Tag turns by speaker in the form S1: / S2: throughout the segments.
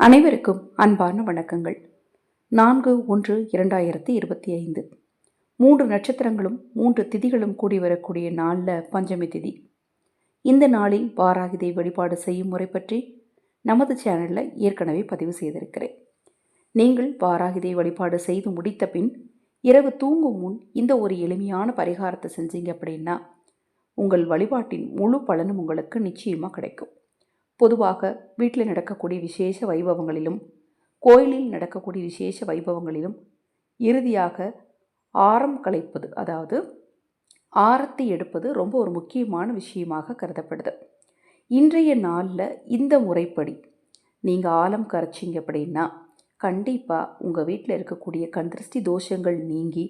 S1: அனைவருக்கும் அன்பான வணக்கங்கள். நான்கு ஒன்று இரண்டாயிரத்தி இருபத்தி ஐந்து. மூன்று நட்சத்திரங்களும் மூன்று திதிகளும் கூடி வரக்கூடிய நாளில் பஞ்சமி திதி. இந்த நாளில் வாராகிதை வழிபாடு செய்யும் முறை பற்றி நமது சேனலில் ஏற்கனவே பதிவு செய்திருக்கிறேன். நீங்கள் வாராகிதை வழிபாடு செய்து முடித்த பின் இரவு தூங்கும் முன் இந்த ஒரு எளிமையான பரிகாரத்தை செஞ்சீங்க அப்படின்னா உங்கள் வழிபாட்டின் முழு பலனும் உங்களுக்கு நிச்சயமாக கிடைக்கும். பொதுவாக வீட்டில் நடக்கக்கூடிய விசேஷ வைபவங்களிலும் கோயிலில் நடக்கக்கூடிய விசேஷ வைபவங்களிலும் இறுதியாக ஆரம் கலைப்பது அதாவது ஆரத்தி எடுப்பது ரொம்ப ஒரு முக்கியமான விஷயமாக கருதப்படுது. இன்றைய நாளில் இந்த முறைப்படி நீங்கள் ஆலம் கரைச்சிங்க அப்படின்னா கண்டிப்பாக உங்கள் வீட்டில் இருக்கக்கூடிய கந்திருஷ்டி தோஷங்கள் நீங்கி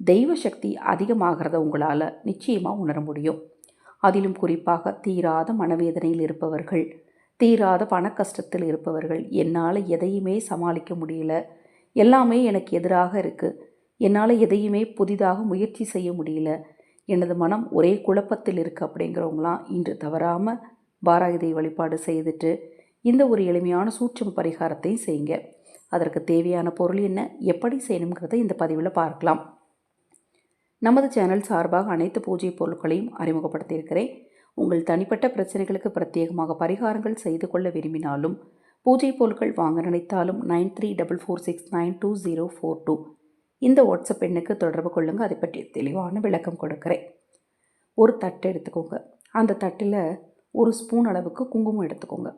S1: தெய்வ சக்தி அதிகமாகிறத உங்களால் நிச்சயமாக உணர முடியும். அதிலும் குறிப்பாக தீராத மனவேதனையில் இருப்பவர்கள் தீராத பண கஷ்டத்தில் இருப்பவர்கள். என்னால் எதையுமே சமாளிக்க முடியல. எல்லாமே எனக்கு எதிராக இருக்குது என்னால் எதையுமே புதிதாக முயற்சி செய்ய முடியல. எனது மனம் ஒரே குழப்பத்தில் இருக்குது அப்படிங்கிறவங்களாம் இன்று தவறாமல் பாராயுதை வழிபாடு செய்துட்டு இந்த ஒரு எளிமையான சூட்சம் பரிகாரத்தையும் செய்யுங்க. அதற்கு தேவையான பொருள் என்ன எப்படி செய்யணுங்கிறத இந்த பதிவில் பார்க்கலாம். நமது சேனல் சார்பாக அனைத்து பூஜை பொருட்களையும் அறிமுகப்படுத்தியிருக்கிறேன். உங்கள் தனிப்பட்ட பிரச்சனைகளுக்கு பிரத்யேகமாக பரிகாரங்கள் செய்து கொள்ள விரும்பினாலும் பூஜை பொருட்கள் வாங்க நினைத்தாலும் nine three double four six nine two zero four two. இந்த வாட்ஸ்அப் எண்ணுக்கு தொடர்பு கொள்ளுங்கள் அதை பற்றி தெளிவான விளக்கம் கொடுக்குறேன். ஒரு தட்டு எடுத்துக்கோங்க. அந்த தட்டில் ஒரு ஸ்பூன் அளவுக்கு குங்குமம் எடுத்துக்கோங்க.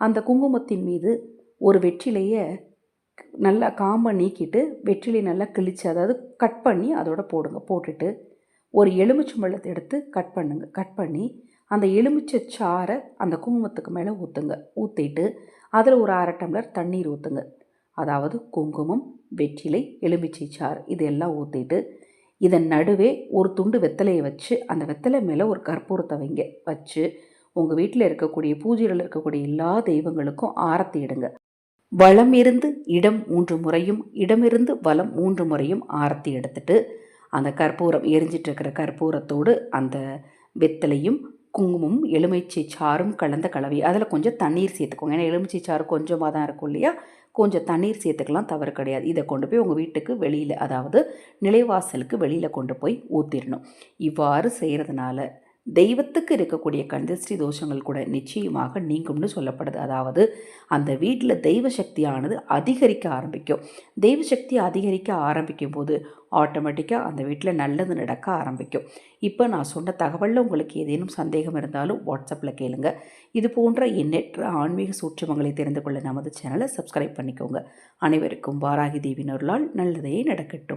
S1: அந்த குங்குமத்தின் மீது ஒரு வெற்றிலையை நல்லா காம்பை நீக்கிட்டு வெற்றிலை நல்லா கிழிச்சு அதாவது கட் பண்ணி அதோட போடுங்க போட்டுட்டு ஒரு எலுமிச்சம்பழத்தை எடுத்து கட் பண்ணுங்க. கட் பண்ணி அந்த எலுமிச்சை சாறை அந்த குங்குமத்துக்கு மேலே ஊற்றுங்க ஊற்றிட்டு அதில் ஒரு அரை டம்ளர் தண்ணீர் ஊற்றுங்க அதாவது குங்குமம் வெற்றிலை எலுமிச்சை சாறு இது எல்லாம் ஊற்றிட்டு இதன் நடுவே ஒரு துண்டு வெத்தலையை வச்சு அந்த வெத்தலை மேலே ஒரு கற்பூரத்தை வைங்க. வச்சு உங்கள் வீட்டில் இருக்கக்கூடிய பூஜையில் இருக்கக்கூடிய எல்லா தெய்வங்களுக்கும் ஆரத்தி இடுங்க. வளம் இருந்து இடம் மூன்று முறையும் இடமிருந்து வளம் மூன்று முறையும் ஆரத்தி எடுத்துட்டு அந்த கற்பூரம் எரிஞ்சிட்டு இருக்கிற கற்பூரத்தோடு அந்த வெத்தலையும் குங்குமம் எலுமிச்சை சாறும் கலந்த கலவை. அதில் கொஞ்சம் தண்ணீர் சேர்த்துக்கோங்க. ஏன்னா எலுமிச்சை சாறு கொஞ்சமாக தான் இருக்கும் இல்லையா? கொஞ்சம் தண்ணீர் சேர்த்துக்கலாம். தவறு கிடையாது. இதை கொண்டு போய் உங்கள் வீட்டுக்கு வெளியில் அதாவது நிலைவாசலுக்கு வெளியில் கொண்டு போய் ஊற்றிடணும் இவ்வாறு செய்கிறதுனால தெய்வத்துக்கு இருக்கக்கூடிய கந்திருஷ்டி தோஷங்கள் கூட நிச்சயமாக நீங்கும்னு சொல்லப்படுது. அதாவது அந்த வீட்டில் தெய்வ சக்தியானது அதிகரிக்க ஆரம்பிக்கும். தெய்வ சக்தி அதிகரிக்க ஆரம்பிக்கும் போது ஆட்டோமேட்டிக்காக அந்த வீட்டில் நல்லது நடக்க ஆரம்பிக்கும். இப்போ நான் சொன்ன தகவலில் உங்களுக்கு ஏதேனும் சந்தேகம் இருந்தாலும் வாட்ஸ்அப்பில் கேளுங்க. இது போன்ற எண்ணற்ற ஆன்மீக சூட்சமங்களை தெரிந்து கொள்ள நமது சேனலை சப்ஸ்கிரைப் பண்ணிக்கோங்க. அனைவருக்கும் வாராகி தேவினருளால் நல்லதே நடக்கட்டும்.